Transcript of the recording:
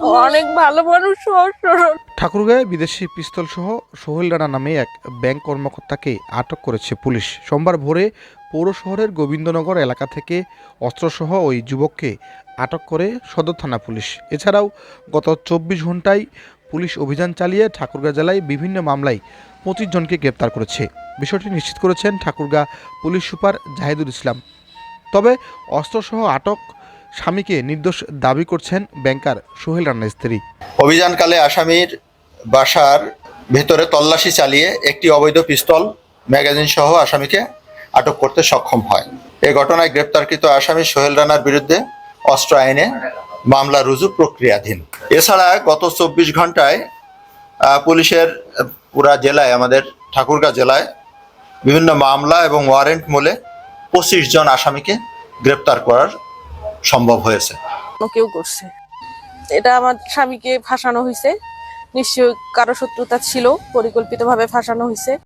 অনেক ভালো মানুষ সহজ ঠাকুরগাঁয়ে বিদেশি পিস্তল সহ সোহেল রানা নামে এক ব্যাংক কর্মকর্তাকে আটক করেছে পুলিশ। সোমবার ভোরে পৌর শহরের গোবিন্দনগর এলাকা থেকে অস্ত্রসহ ওই যুবককে আটক করে সদর থানা পুলিশ। এছাড়াও গত চব্বিশ ঘন্টায় পুলিশ অভিযান চালিয়ে ঠাকুরগাঁ জেলায় বিভিন্ন মামলায় পঁচিশ জনকে গ্রেপ্তার করেছে। বিষয়টি নিশ্চিত করেছেন ঠাকুরগাঁ পুলিশ সুপার জাহিদুল ইসলাম। তবে অস্ত্রসহ আটক স্বামীকে নির্দোষ দাবি করছেন ব্যাংকার সোহেল রানার স্ত্রী। অভিযানকালে আসামির বাসার ভেতরে তল্লাশি চালিয়ে একটি অবৈধ পিস্তল, ম্যাগাজিন সহ আসামিকে আটক করতে সক্ষম হয়। এ ঘটনায় গ্রেপ্তারকৃত আসামি সোহেল রানার বিরুদ্ধে অস্ত্র আইনে মামলা রুজু প্রক্রিয়াধীন। এছাড়া গত চব্বিশ ঘন্টায় পুলিশের পুরা জেলায়, আমাদের ঠাকুরগাঁ জেলায় বিভিন্ন মামলা এবং ওয়ারেন্ট মূলে পঁচিশ জন আসামিকে গ্রেপ্তার করার সম্ভব হয়েছে। কেউ করছে। এটা আমার স্বামীকে ফাঁসানো হয়েছে। নিশ্চয়ই কারও শত্রুতা ছিল, পরিকল্পিতভাবে ফাঁসানো হয়েছে।